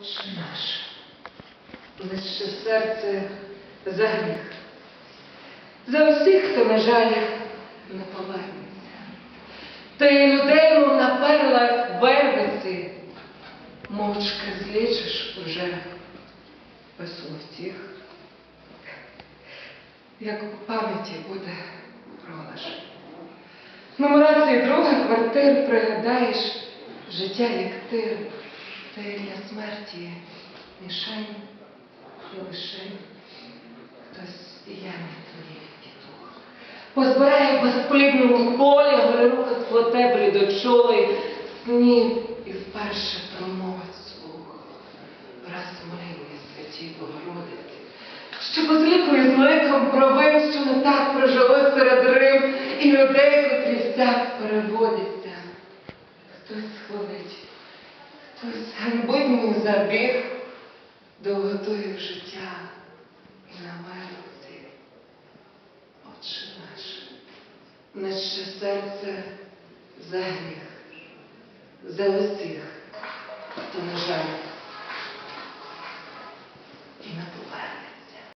Отче наш, лише серце за гріх, за усіх, хто, на жаль, не повернеться. Ти людей, мов на перлах вервиці, мовчки злічиш уже без словців. Як у пам'яті буде пролиш. Нумерації друга квартир пригадаєш життя як тир, та для смерті мішень і лишень. Хтось і я не твоїх діток. Позбирає безплідному полі горіруха сплоте блідочолий снів і вперше промовить слух. Раз моління святій Богородиці, що позлікує з ликом провин, що не так прожили серед рим і людей, котрі всяк переводяться. Хтось схвалить, Хтось зробив мій забіг довготою життя і на мертві. Отче наш, наше серце за гріх, за усіх, хто на жаль.